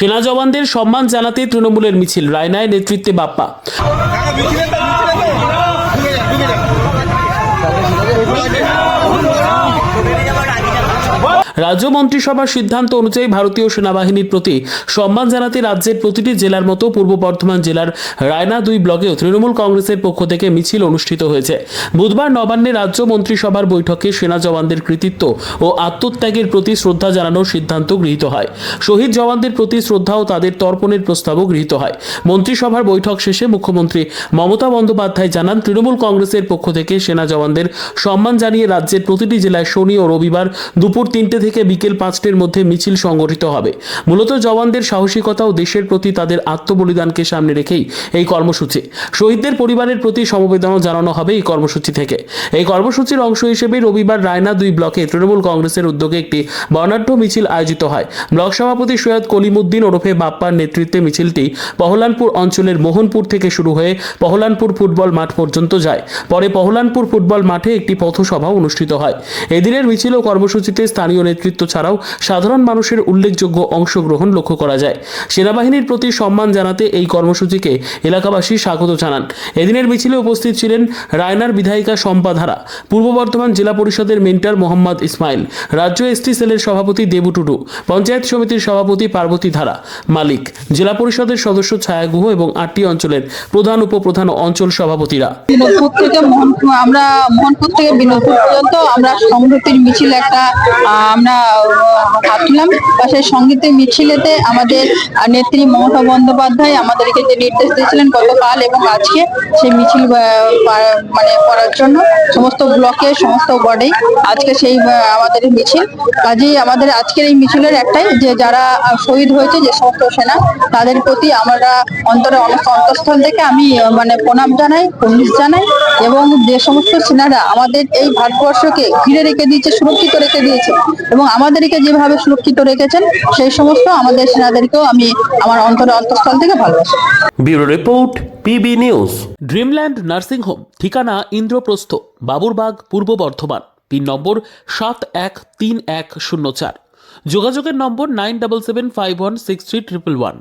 সেনা জওয়ানদের সম্মান জানাতে তৃণমূলের মিছিল রায়নায় নেতৃত্বে বাপ্পা কাকা মিছিলে তো মিছিলে তো ঢুকে যা ঢুকে যা রাজ্য মন্ত্রিসভার সিদ্ধান্ত অনুযায়ী ভারতীয় সেনাবাহিনীর প্রতি সম্মান জানাতে রাজ্যের প্রতিটি জেলার মতো পূর্ব বর্ধমান জেলার রায়না দুই ব্লকেও তৃণমূল কংগ্রেসের পক্ষ থেকে মিছিল অনুষ্ঠিত হয়েছে। বুধবার নবান্নে রাজ্য মন্ত্রিসভার বৈঠকে সেনা জওয়ানদের কৃতিত্ব ও আত্মত্যাগের প্রতি শ্রদ্ধা জানানোর সিদ্ধান্ত গৃহীত হয়। শহীদ জওয়ানদের প্রতি শ্রদ্ধা ও তাদের তর্পণের প্রস্তাবও গৃহীত হয়। মন্ত্রিসভার বৈঠক শেষে মুখ্যমন্ত্রী মমতা বন্দ্যোপাধ্যায় জানান, তৃণমূল কংগ্রেসের পক্ষ থেকে সেনা জওয়ানদের সম্মান জানিয়ে রাজ্যের প্রতিটি জেলায় শনি ও রবিবার দুপুর তিনটে থেকে বিকেল পাঁচটার মধ্যে মিছিল সংগঠিত হবে। মূলত জওয়ানদের সাহসিকতা ও দেশের প্রতি তাদের আত্মবলিদানকে সামনে রেখেই এই কর্মসূচি। শহীদদের পরিবারের প্রতি সমবেদনা জানানো হবে এই কর্মসূচি থেকে। এই কর্মসূচির অংশ হিসেবে রবিবার রায়না দুই ব্লকে তৃণমূল কংগ্রেসের উদ্যোগে একটি বর্ণাঢ্য মিছিল আয়োজিত হয়। ব্লক সভাপতি সৈয়দ কলিমুদ্দিন ওরফে বাপ্পার নেতৃত্বে মিছিলটি পহলানপুর অঞ্চলের মোহনপুর থেকে শুরু হয়ে পহলানপুর ফুটবল মাঠ পর্যন্ত যায়। পরে পহলানপুর ফুটবল মাঠে একটি পথসভা অনুষ্ঠিত হয়। এদিনের মিছিল ও কর্মসূচিতে স্থানীয় নেতৃত্ব ছাড়াও সাধারণ মানুষের উল্লেখযোগ্য অংশগ্রহণ লক্ষ্য করা যায়। সেনাবাহিনীর প্রতি সম্মান জানাতে এই কর্মসূচিকে এলাকাবাসী স্বাগত জানান। এদিনের মিছিলে উপস্থিত ছিলেন রায়নার বিধায়িকা শম্পা ধারা, পূর্ব বর্ধমান জেলা পরিষদের মেন্টর মোহাম্মদ ইসমাইল, রাজ্য এসটি সেলের সভাপতি দেবু টুডু, পঞ্চায়েত সমিতির সভাপতি পার্বতী ধারা, মালিক, জেলা পরিষদের সদস্য ছায়া গুহ এবং আটটি অঞ্চলের প্রধান উপপ্রধান অঞ্চল সভাপতিরা। আমরা মোহনপুর থেকে বিনোদপুর পর্যন্ত আমরা সংহতির মিছিল একটা আমরা বা সেই সংগীতের মিছিলেতে আমাদের নেত্রী মমতা বন্দ্যোপাধ্যায় আমাদেরকে যে নির্দেশ দিয়েছিলেন গতকাল এবং আজকে সেই মিছিল মানে করার জন্য সমস্ত ব্লকে, সমস্ত ওয়ার্ডে আজকে সেই আমাদের মিছিল। কাজেই আমাদের আজকের এই মিছিলের একটাই যে যারা শহীদ হয়েছে, যে সমস্ত সেনা, তাদের প্রতি আমরা অন্তরে অনেক অন্তঃস্থল থেকে আমি মানে প্রণাম জানাই, পুলিশ জানাই এবং যে সমস্ত সেনারা আমাদের এই ভারতবর্ষকে ঘিরে রেখে দিয়েছে, সুরক্ষিত রেখে দিয়েছে এবং আমাদেরকে যেভাবে সুরক্ষিত রেখেছেন সেই সমস্ত আমাদের সেনাদেরকেও আমি আমার অন্তরে অন্তঃস্থল থেকে ভালোবাসি। Bureau report PB news. Dreamland nursing home ঠিকানা ইন্দ্রপ্রস্থ বাবুরবাগ পূর্ব বর্ধমান পিন নম্বর সাত এক তিন এক শূন্য চার। যোগাযোগের number nine double seven five one six three triple one.